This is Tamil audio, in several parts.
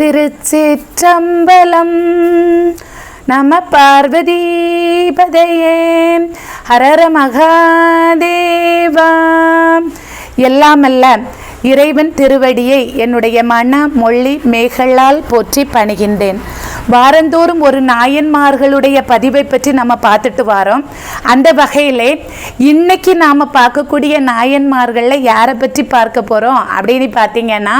திருச்சிற்றம்பலம். நம பார்வதிபதையே. ஹரர மகாதேவா. எல்லாமல்ல இறைவன் திருவடியை என்னுடைய மன மொழி மேகளால் போற்றி பணிகின்றேன். வாரந்தோறும் ஒரு நாயன்மார்களுடைய பதிவை பற்றி நம்ம பார்த்துட்டு வரோம். அந்த வகையிலே இன்னைக்கு நாம் பார்க்கக்கூடிய நாயன்மார்களில் யாரை பற்றி பார்க்க போகிறோம் அப்படின்னு பார்த்தீங்கன்னா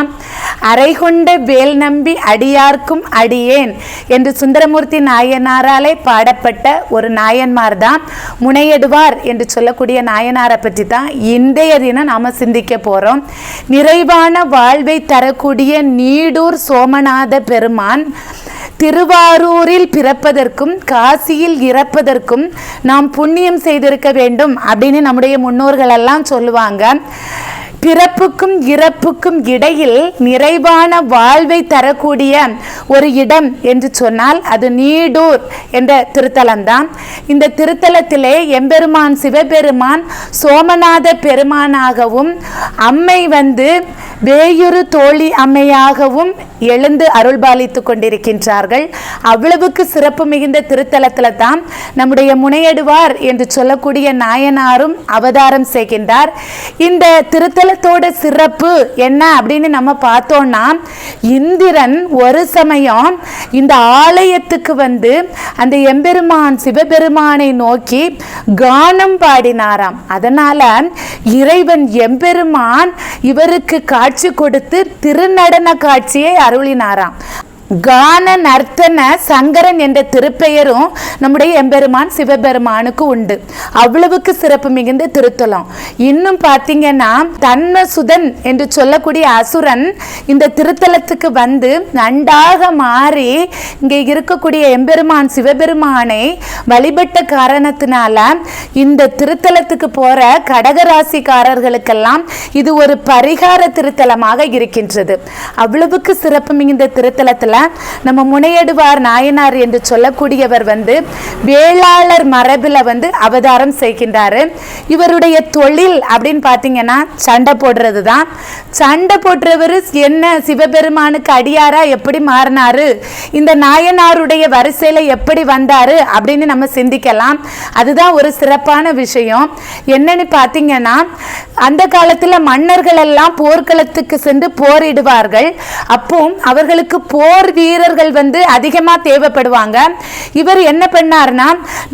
அரைகொண்ட வேல் நம்பி அடியார்க்கும் அடியேன் என்று சுந்தரமூர்த்தி நாயனாராலே பாடப்பட்ட ஒரு நாயன்மார் தான் முனையடுவார் என்று சொல்லக்கூடிய நாயனாரை பற்றி தான் இன்றைய தினம் நாம் சிந்திக்க போகிறோம் நிறைவான வாழ்வை தரக்கூடிய நீடூர் சோமநாத பெருமான் திருவாரூரில் பிறப்பதற்கும் காசியில் இறப்பதற்கும் நாம் புண்ணியம் செய்திருக்க வேண்டும் அப்படின்னு நம்முடைய முன்னோர்கள் எல்லாம் சொல்லுவாங்க. பிறப்புக்கும் இறப்புக்கும் இடையில் நிறைவான வாழ்வை தரக்கூடிய ஒரு இடம் என்று சொன்னால் அது நீடூர் என்ற திருத்தலம்தான். இந்த திருத்தலத்திலே எம்பெருமான் சிவபெருமான் சோமநாத பெருமானாகவும் அம்மை வந்து வேயுறு தோழி அம்மையாகவும் எழுந்து அருள்பாலித்து கொண்டிருக்கின்றார்கள். அவ்வளவுக்கு சிறப்பு மிகுந்த திருத்தலத்தில் தான் நம்முடைய முனையடுவார் என்று சொல்லக்கூடிய நாயனாரும் அவதாரம் செய்கின்றார். இந்த திருத்தல திருத்தலத்தோட சிறப்பு என்ன அப்படின்னு நம்ம பார்த்தோம்னா இந்திரன் ஒரு சமயம் இந்த ஆலயத்துக்கு வந்து அந்த எம்பெருமான் சிவபெருமானை நோக்கி கானம் பாடினாராம். அதனால இறைவன் எம்பெருமான் இவருக்கு காட்சி கொடுத்து திருநடன காட்சியை அருளினாராம். கான நர்த்தன சங்கரன் என்ற திருப்பெயரும் நம்முடைய எம்பெருமான் சிவபெருமானுக்கு உண்டு. அவ்வளவுக்கு சிறப்பு மிகுந்த திருத்தலம். இன்னும் பார்த்தீங்கன்னா தன்மசுதன் என்று சொல்லக்கூடிய அசுரன் இந்த திருத்தலத்துக்கு வந்து நண்டாக மாறி இங்கே இருக்கக்கூடிய எம்பெருமான் சிவபெருமானை வழிபட்ட காரணத்தினால இந்த திருத்தலத்துக்கு போற கடகராசிக்காரர்களுக்கெல்லாம் இது ஒரு பரிகார திருத்தலமாக இருக்கின்றது. அவ்வளவுக்கு சிறப்பு மிகுந்த திருத்தலத்தில் நம்ம முனையடுவார் நாயனார் என்று சொல்லக்கூடியவர் வந்து வேளாளர் மரபில் வந்து அவதாரம் செய்கின்றாரு. இவருடைய தொழில் அப்படின்னு பார்த்தீங்கன்னா சண்டை போடுறது தான் சண்டை போடுறவர் என்ன சிவபெருமானுக்கு அடியாரா எப்படி மாறினாரு? இந்த நாயனாருடைய வரிசையில் எப்படி வந்தாரு அப்படின்னு நம்ம சிந்திக்கலாம். அதுதான் ஒரு சிறப்பான விஷயம். என்னன்னு பார்த்தீங்கன்னா அந்த காலத்தில் மன்னர்கள் எல்லாம் போர்க்களத்துக்கு சென்று போரிடுவார்கள். அப்போ அவர்களுக்கு போர் போர் வீரர்கள் வந்து அதிகமாக தேவைப்படுவாங்க. இவர் என்ன பண்ணார்னா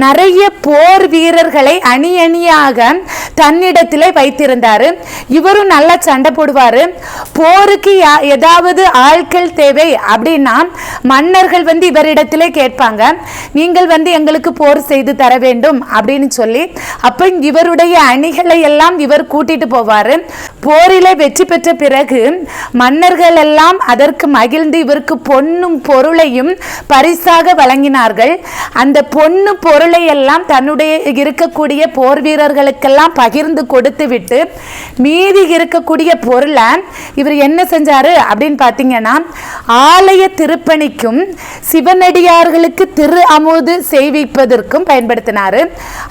நிறைய போர் வீரர்களை அணி அணியாக தன்னிடத்தில் வைத்திருந்தார். இவரும் நல்லா சண்டை போடுவார். போருக்கு ஏதாவது ஆட்கள் தேவை அப்படின்னா மன்னர்கள் வந்து இவரிடத்திலே கேட்பாங்க. நீங்கள் வந்து எங்களுக்கு போர் செய்து தர வேண்டும் அப்படின்னு சொல்லி அப்போ இவருடைய அணிகளை எல்லாம் இவர் கூட்டிட்டு போவார். போரிலே வெற்றி பெற்ற பிறகு மன்னர்கள் எல்லாம் அதற்கு மகிழ்ந்து இவருக்கு பொன் பொன்னும் பொருளையும் பரிசாக வழங்கினார்கள். அந்த பொண்ணு பொருளை எல்லாம் தன்னுடைய இருக்கக்கூடிய போர் வீரர்களுக்கெல்லாம் பகிர்ந்து கொடுத்து விட்டு மீதி இருக்கக்கூடிய பொருளை இவர் என்ன செஞ்சாரு அப்படின்னு பார்த்தீங்கன்னா ஆலய திருப்பணிக்கும் சிவனடியார்களுக்கு திரு அமுது செய்விப்பதற்கும் பயன்படுத்தினார்.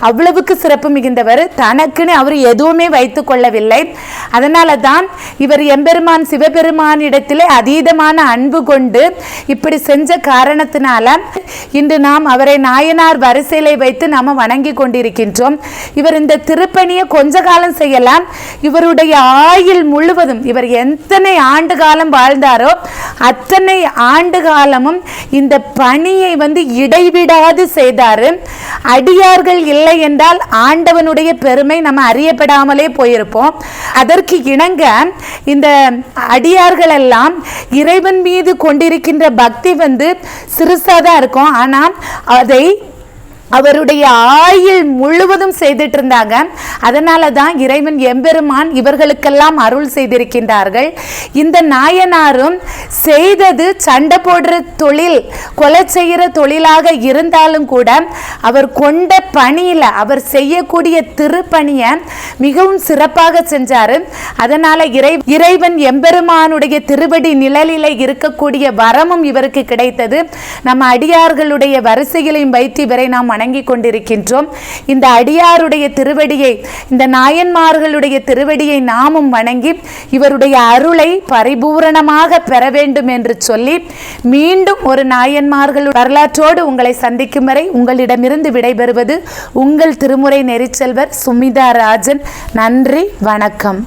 அவ்வளவுக்கு சிறப்பு மிகுந்தவர். தனக்குன்னு அவர் எதுவுமே வைத்து கொள்ளவில்லை. அதனால தான் இவர் எம்பெருமான் சிவபெருமானிடத்திலே அதீதமான அன்பு கொண்டு இப்படி செஞ்ச காரணத்தினால இன்று நாம் அவரை நாயனார் வரிசையிலே வைத்து நாம் வணங்கி கொண்டிருக்கின்றோம். இவர் இந்த திருப்பணியை கொஞ்ச காலம் செய்யலாம். இவருடைய ஆயுள் முழுவதும் இவர் எத்தனை ஆண்டு காலம் வாழ்ந்தாரோ அத்தனை ஆண்டு காலமும் இந்த பணியை வந்து இடைவிடாது செய்தாரு. அடியார்கள் இல்லை என்றால் ஆண்டவனுடைய பெருமை நம்ம அறியப்படாமலே போயிருப்போம். அதற்கு இணங்க இந்த அடியார்கள் எல்லாம் இறைவன் மீது கொண்டிருக்கின்ற பக்தி வந்து சிறுசாக தான் இருக்கும். ஆனால் அதை அவருடைய ஆயுள் முழுவதும் செய்துட்டு இருந்தாங்க அதனால தான் இறைவன் எம்பெருமான் இவர்களுக்கெல்லாம் அருள் செய்திருக்கின்றார்கள். இந்த நாயனாரும் செய்தது சண்டை போடுற தொழில் கொலை செய்கிற தொழிலாக இருந்தாலும் கூட அவர் கொண்ட பணியில் அவர் செய்யக்கூடிய திருப்பணியை மிகவும் சிறப்பாக செஞ்சார். அதனால் இறை இறைவன் எம்பெருமானுடைய திருவடி நிழலில் இருக்கக்கூடிய வரமும் இவருக்கு கிடைத்தது. நம்ம அடியார்களுடைய வரிசைகளையும் வைத்து இவரை நாம் வணங்கி வணங்கி கொண்டிருக்கின்றோம் இந்த அடியாருடைய திருவடியை இந்த நாயன்மார்களுடைய திருவடியை நாமும் வணங்கி இவருடைய அருளை பரிபூரணமாக பெற வேண்டும் என்று சொல்லி மீண்டும் ஒரு நாயன்மார்கள் வரலாற்றோடு உங்களை சந்திக்கும் வரை உங்களிடமிருந்து விடைபெறுவது உங்கள் திருமுறை நெறிச்செல்வர் சுமிதா ராஜன் நன்றி வணக்கம்.